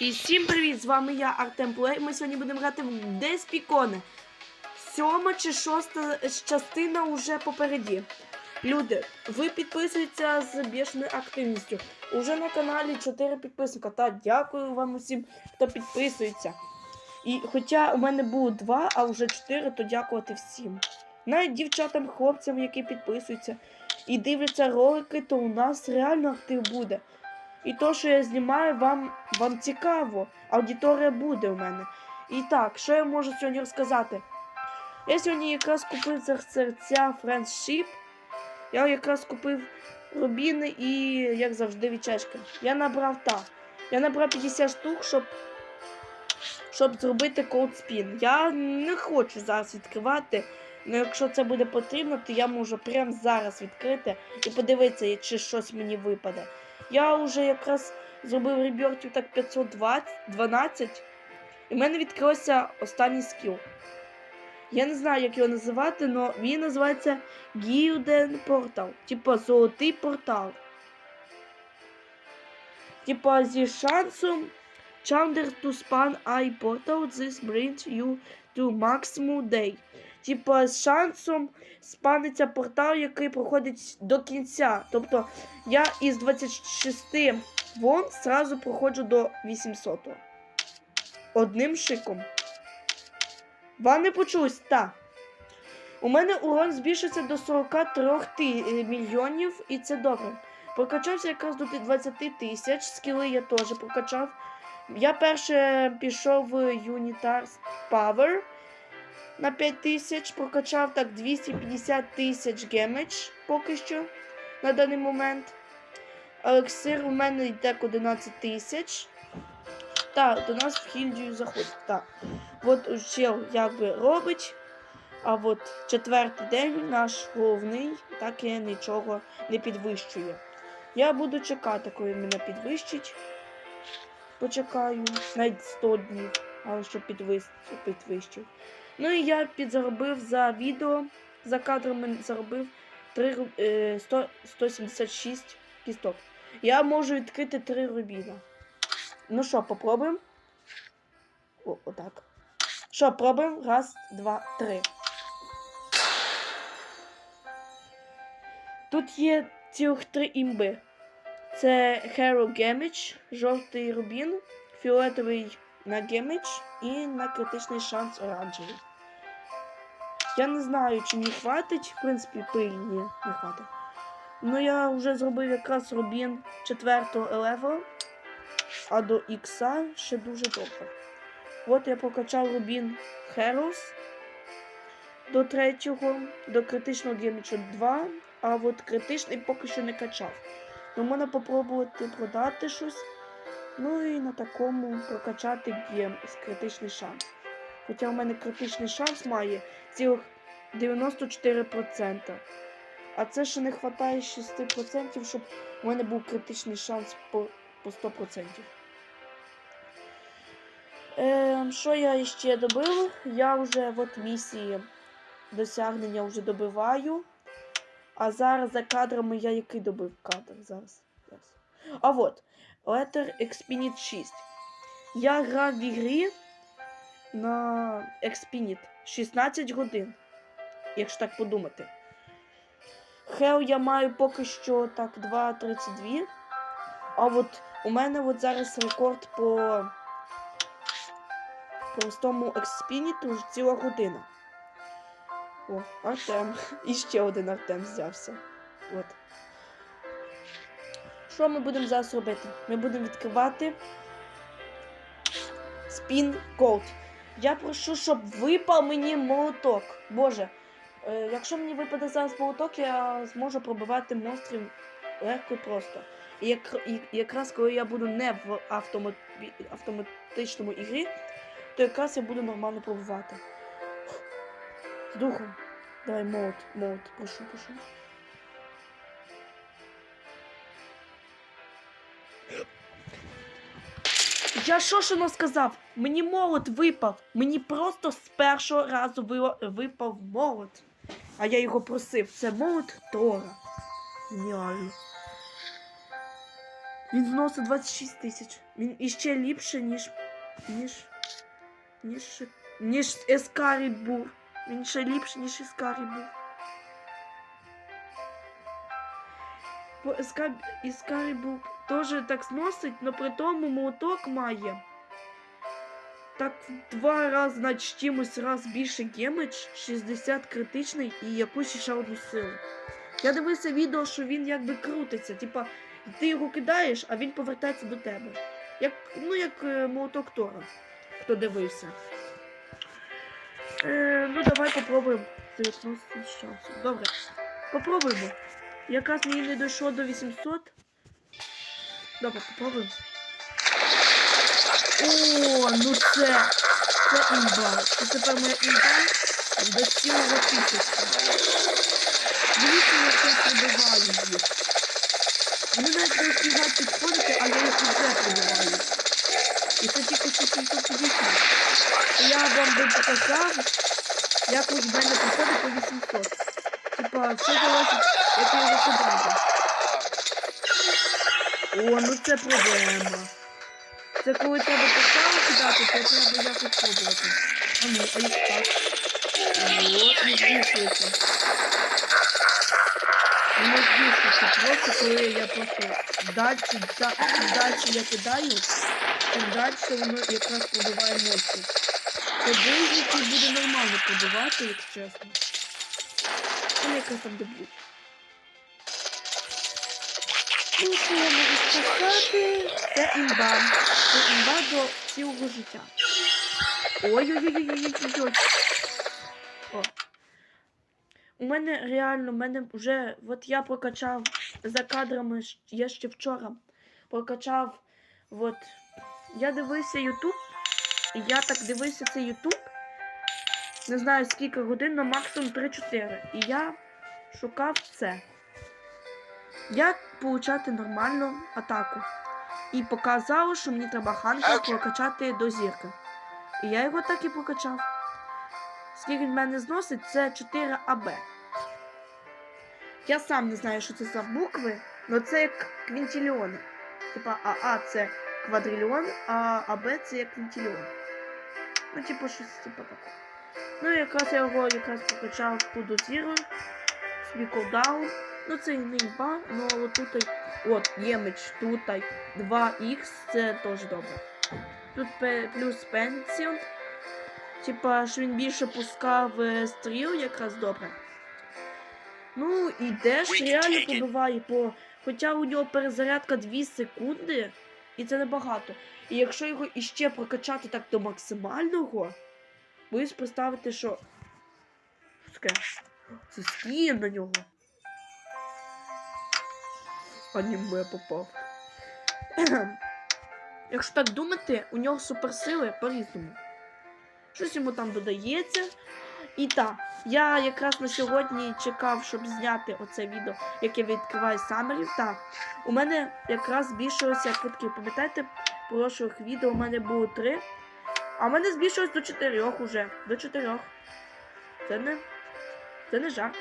І всім привіт! З вами я, Артем Плей. Ми сьогодні будемо грати в Деспікони. Сьома чи шоста частина вже попереді. Люди, ви підписуєтеся з бішеною активністю. Уже на каналі 4 підписника. Та дякую вам усім, хто підписується. І хоча у мене було 2, а вже 4, то дякувати всім. Навіть дівчатам, хлопцям, які підписуються і дивляться ролики, то у нас реально актив буде. І то, що я знімаю, вам, вам цікаво. Аудиторія буде у мене. І так, що я можу сьогодні розказати? Я сьогодні якраз купив за серця Friendship. Я якраз купив рубіни і, як завжди, вічечки. Я набрав так. Я набрав 50 штук, щоб, щоб зробити spin. Я не хочу зараз відкривати. Ну, якщо це буде потрібно, то я можу прямо зараз відкрити і подивитися, чи щось мені випаде. Я вже якраз зробив ребертів так 512, і в мене відкрився останній скіл. Я не знаю, як його називати, але він називається Gilden Portal. Типа золотий портал. Типа зі шансом Chowder to span eye portal, this brings you to maximum day. Типа з шансом спаниться портал, який проходить до кінця. Тобто я із 26 вон сразу проходжу до 800. Одним шиком. Вам не почулось? Так. У мене урон збільшився до 43 ти- е, мільйонів, і це добре. Прокачався якраз до 20 тисяч. Скіли я теж прокачав. Я перше пішов в Unitars Power на 5 тисяч, прокачав так 250 тисяч гемедж поки що на даний момент. Елексир у мене йде 11 тисяч. Так, до нас в гільдію заходить. Так. От чел якби робить. А от четвертий день наш головний так і нічого не підвищує. Я буду чекати, коли мене підвищить. Почекаю навіть 100 днів, але щоб підвищив. Ну і я підзаробив за відео. За кадром заробив 3, е, 100, 176 кісток. Я можу відкрити 3 рубіна. Ну що, попробуємо? О, отак. Що, пробуємо? Раз, два, три. Тут є цілих три імби. Це Hero Gamage, жовтий рубін, фіолетовий на Gamage і на критичний шанс оранжевий. Я не знаю, чи мені хватить, в принципі, пиль ні, не хватить. Ну я вже зробив якраз рубін 4 левел, а до ікса ще дуже довго. От я прокачав рубін Heroes до третього, до критичного гемічу 2, а от критичний поки що не качав. Ну, можна попробувати продати щось. Ну і на такому прокачати з критичний шанс. Хоча у мене критичний шанс має цілих 94%. А це ще не вистачає 6%, щоб у мене був критичний шанс по, по 100%. Е, що я ще добив? Я вже от місії досягнення вже добиваю. А зараз за кадрами я який добив кадр зараз. зараз. А от Letter Expinit 6. Я грав в ігрі на Expinit 16 годин, якщо так подумати. Хел я маю поки що так 2.32. А от у мене от зараз рекорд по простому експініту вже ціла година. О, Артем. І ще один Артем взявся. От. Що ми будемо зараз робити? Ми будемо відкривати спін код. Я прошу, щоб випав мені молоток. Боже, е, якщо мені випаде зараз молоток, я зможу пробивати монстрів легко і просто. І, як, і якраз коли я буду не в автомат, автоматичному ігрі, то якраз я буду нормально пробувати. З духом. Давай молот, молот, прошу, прошу. Я що ж воно сказав? Мені молот випав. Мені просто з першого разу випав молот. А я його просив. Це молот Тора. Геніально. Він зносить 26 тисяч. Він іще ліпше, ніж. ніж. ніж. ніж Ескарі був. Він ще ліпше, ніж Ескарі Бо Еска- теж так зносить, але при тому молоток має. Так в два рази, значить, чимось раз більше гемедж, 60 критичний і якусь ще одну силу. Я дивився відео, що він якби крутиться. Типа, ти його кидаєш, а він повертається до тебе. Як, ну, як е, молоток Тора, хто дивився. Е, ну, давай попробуємо 19 з. Добре. Попробуємо. Якраз мені не дійшло до 800. Добре, попробуємо. О, ну це. Це імба. Це тепер моя імба до цілого тисячі. Дивіться, як я пробиваю їх. Вони навіть не встигають підходити, а я їх вже пробиваю. І це тільки що 750. Я вам би показав, як в мене приходить по 800. Типа, все залежить, як я його кидаю. О, ну це проблема. Це коли треба поставу кидати, то треба якось пробувати. А ну, а як так? От, не збільшується. Не збільшується просто, коли я просто далі, далі я кидаю, тим далі воно якраз пробиває. Це близники буде нормально пробивати, якщо чесно. Вони якраз там що я можу сказати? Це імба. Це імба до цілого життя. Ой-ой-ой-ой-ой-ой. О. У мене реально, у мене вже, от я прокачав за кадрами, я ще вчора прокачав, от, я дивився Ютуб, і я так дивився цей Ютуб, не знаю скільки годин, на максимум 3-4. І я шукав це. Як получати нормальну атаку. І показало, що мені треба ханка прокачати до зірки. І я його так і прокачав. Скільки він мене зносить, це 4 АБ. Я сам не знаю, що це за букви, але це як квінтільйони. Типа АА це квадрильйон, а АБ це як квінтильйон. Ну, типу, щось типу таке. Ну, якраз я його якраз прокачав тут до зіру. Собі колдаун. Ну це не імба, ну але тут от є меч тут 2х, це теж добре. Тут плюс пенсіон. Типа, що він більше пускав е, стріл, якраз добре. Ну і Деш реально побиває, по... хоча у нього перезарядка 2 секунди, і це небагато. І якщо його іще прокачати так до максимального, боюсь представити, що. Це скін на нього. Аніме попав. Якщо так думати, у нього суперсили по-різному. Щось йому там додається. І так, я якраз на сьогодні чекав, щоб зняти оце відео, яке відкриває самерів. Так, у мене якраз збільшилося квитки. Пам'ятаєте, в прошлих відео у мене було 3, а в мене збільшилось до 4 уже. До 4. Це не, це не жарт.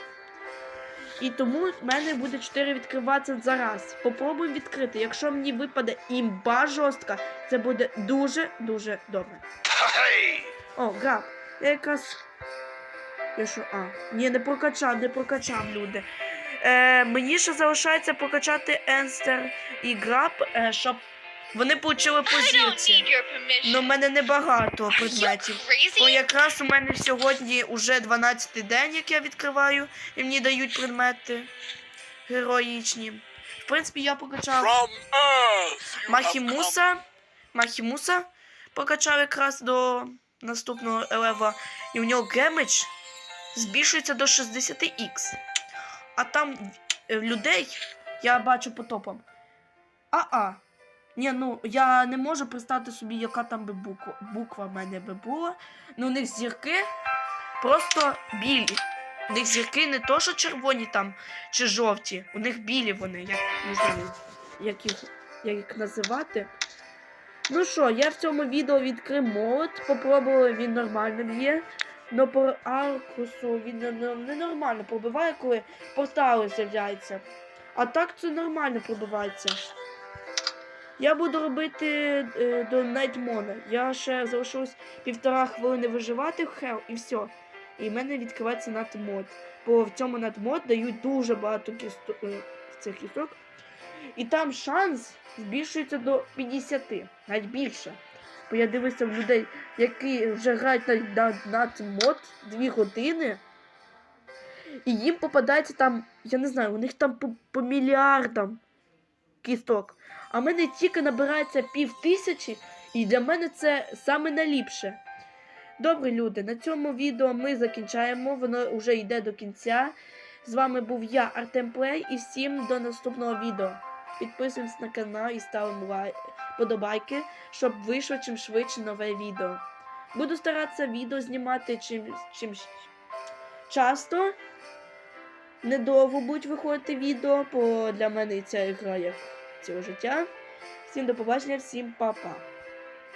І тому в мене буде 4 відкриватися зараз. Попробуємо відкрити. Якщо мені випаде імба жорстка, це буде дуже-дуже добре. О, граб. Я якраз. Я що, а. Ні, не прокачав, не прокачав, люди. Е, мені ще залишається прокачати Енстер і граб, е, щоб вони don't позиції. your. Ну, в мене небагато предметів. Бо якраз у мене сьогодні уже 12-й день, як я відкриваю, і мені дають предмети героїчні. В принципі, я покачав Earth. Махімуса. Махімуса покачав якраз до наступного елева. І у нього гемедж збільшується до 60х. А там е, людей я бачу по топам. А-а. Ні, ну я не можу представити собі, яка там би буква, буква в мене би була. Ну, у них зірки просто білі. У них зірки не то, що червоні там чи жовті. У них білі вони, як не знаю, як їх, як їх називати. Ну що, я в цьому відео відкрив молот, попробував, він нормально б'є. Но по аркусу він не- не- ненормально пробиває, коли портали з'являються. А так це нормально пробивається. Я буду робити е, до Найтмона. Я ще залишилось півтора хвилини виживати в Хел і все. І в мене відкривається надмод. Бо в цьому надмод дають дуже багато кісто... е, цих кісток. І там шанс збільшується до 50, навіть більше. Бо я дивився в людей, які вже грають на, на, надмод 2 години. І їм попадається там, я не знаю, у них там по, по мільярдам кісток. А мене тільки набирається пів тисячі, і для мене це саме найліпше. Добре, люди, на цьому відео ми закінчаємо. Воно вже йде до кінця. З вами був я, Артем Плей, і всім до наступного відео. Підписуємось на канал і ставимо подобайки, щоб вийшло чим швидше нове відео. Буду старатися відео знімати чим, чим часто. Недовго будуть виходити відео, бо для мене ця гра як цього життя. Всім до побачення, всім па-па.